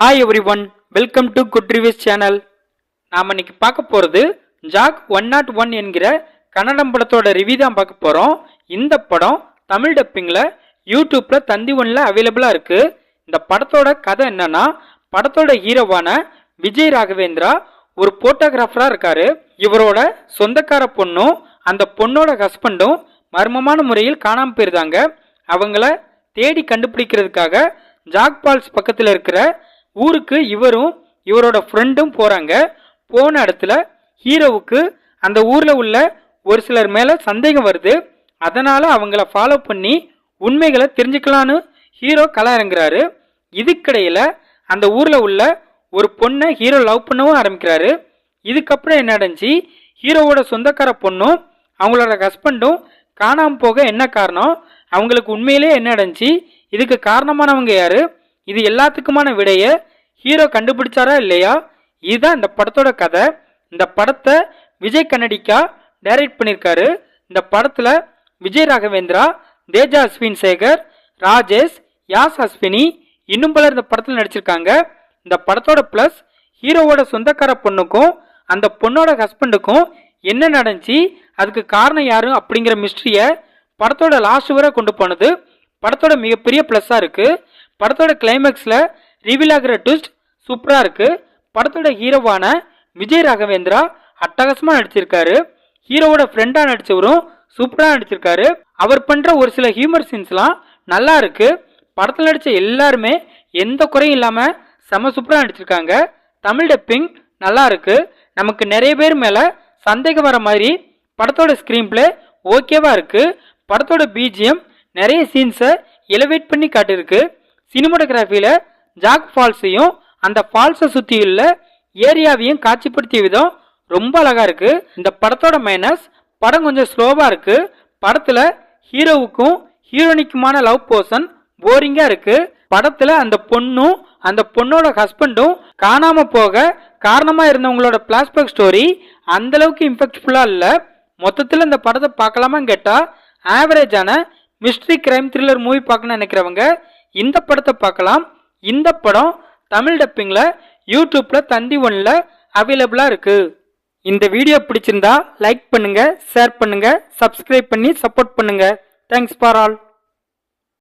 Hi everyone welcome to good reviews channel நாம் இன்னைக்கு பார்க்க போகிறது ஜாக் ஒன் நாட் ஒன் என்கிற கன்னடம் படத்தோட ரிவ்யூ தான் பார்க்க போகிறோம் இந்த படம் தமிழ் டப்பிங்கில் யூடியூப்பில் தந்தி ஒன்ல அவைலபிளாக இருக்குது இந்த படத்தோட கதை என்னன்னா படத்தோட ஹீரோவான விஜய் ராகவேந்திரா ஒரு போட்டோகிராஃபராக இருக்காரு. இவரோட சொந்தக்கார பொண்ணும் அந்த பொண்ணோட ஹஸ்பண்டும் மர்மமான முறையில் காணாமல் போயிருந்தாங்க. அவங்கள தேடி கண்டுபிடிக்கிறதுக்காக ஜாக் பால்ஸ் பக்கத்தில் இருக்கிற ஊருக்கு இவரும் இவரோட ஃப்ரெண்டும் போகிறாங்க போன இடத்துல ஹீரோவுக்கு அந்த ஊரில் உள்ள ஒரு சிலர் மேலே சந்தேகம் வருது. அதனால் அவங்கள ஃபாலோ பண்ணி உண்மைகளை தெரிஞ்சுக்கலான்னு ஹீரோ கள இறங்குறாரு இதுக்கிடையில் அந்த ஊரில் உள்ள ஒரு பொண்ணை ஹீரோ லவ் பண்ணவும் ஆரம்பிக்கிறாரு. இதுக்கப்புறம் என்ன நடந்துச்சு? ஹீரோவோட சொந்தக்கார பொண்ணும் அவங்களோட ஹஸ்பண்டும் காணாமல் போக என்ன காரணம்? அவங்களுக்கு உண்மையிலே என்ன நடந்துச்சு? இதுக்கு காரணமானவங்க யார்? இது எல்லாத்துக்குமான விடைய ஹீரோ கண்டுபிடிச்சாரா இல்லையா? இதுதான் இந்த படத்தோட கதை. இந்த படத்தை விஜய் கன்னடிக்கா டைரக்ட் பண்ணியிருக்காரு. இந்த படத்தில் விஜய் ராகவேந்திரா தேஜா அஸ்வின் சேகர் ராஜேஷ் யாஸ் அஸ்வினி இன்னும் பலர் இந்த படத்தில் நடிச்சிருக்காங்க. இந்த படத்தோட ப்ளஸ் ஹீரோவோட சொந்தக்கார பொண்ணுக்கும் அந்த பொண்ணோட ஹஸ்பண்டுக்கும் என்ன நடந்துச்சு? அதுக்கு காரணம் யாரு அப்படிங்கிற மிஸ்ட்ரியை படத்தோட லாஸ்ட் வரை கொண்டு போனது. படத்தோட மிகப்பெரிய ப்ளஸ்ஸாக இருக்குது படத்தோட கிளைமேக்ஸில் ரிவீல் ஆகிற ட்விஸ்ட் சூப்பராக இருக்குது படத்தோட ஹீரோவான விஜய் ராகவேந்திரா அட்டகாசமாக நடிச்சிருக்காரு. ஹீரோவோட ஃப்ரெண்டாக நடித்தவரும் சூப்பராக நடிச்சிருக்காரு. அவர் பண்ணுற ஒரு சில ஹியூமர் சீன்ஸ்லாம் நல்லா இருக்குது படத்தில் நடித்த எல்லாருமே எந்த குறையும் இல்லாமல் செம சூப்பராக நடிச்சிருக்காங்க. தமிழ் டப்பிங் நல்லா இருக்குது நமக்கு நிறைய பேர் மேலே சந்தேகம் வர மாதிரி படத்தோட ஸ்க்ரீன் பிளே ஓகேவாக இருக்குது படத்தோட பிஜிஎம் நிறைய சீன்ஸை எலிவேட் பண்ணி காட்டியிருக்கு. சினிமோட்டோகிராஃபியில் ஜாக் ஃபால்ஸையும் அந்த ஃபால்ஸை சுற்றியுள்ள ஏரியாவையும் காட்சிப்படுத்திய விதம் ரொம்ப அழகாக இருக்குது இந்த படத்தோட மைனஸ் படம் கொஞ்சம் ஸ்லோவாக இருக்குது படத்தில் ஹீரோவுக்கும் ஹீரோனிக்குமான லவ் போர்ஷன் போரிங்காக இருக்குது படத்தில் அந்த பொண்ணும் அந்த பொண்ணோட ஹஸ்பண்டும் காணாமல் போக காரணமாக இருந்தவங்களோட பிளாஷ்பேக் ஸ்டோரி அந்த அளவுக்கு இல்லை. மொத்தத்தில் இந்த படத்தை பார்க்கலாமான்னு கேட்டால் ஆவரேஜான மிஸ்ட்ரி கிரைம் த்ரில்லர் மூவி பார்க்கணும்னு நினைக்கிறவங்க இந்த படத்தை பார்க்கலாம். இந்த படம் தமிழ் டப்பிங்கில் யூடியூப்பில் தந்தி ஒன்றில் அவைலபிளாக இருக்குது இந்த வீடியோ பிடிச்சிருந்தா லைக் பண்ணுங்கள் ஷேர் பண்ணுங்கள் சப்ஸ்கிரைப் பண்ணி சப்போர்ட் பண்ணுங்கள் தேங்க்ஸ் ஃபார் ஆல்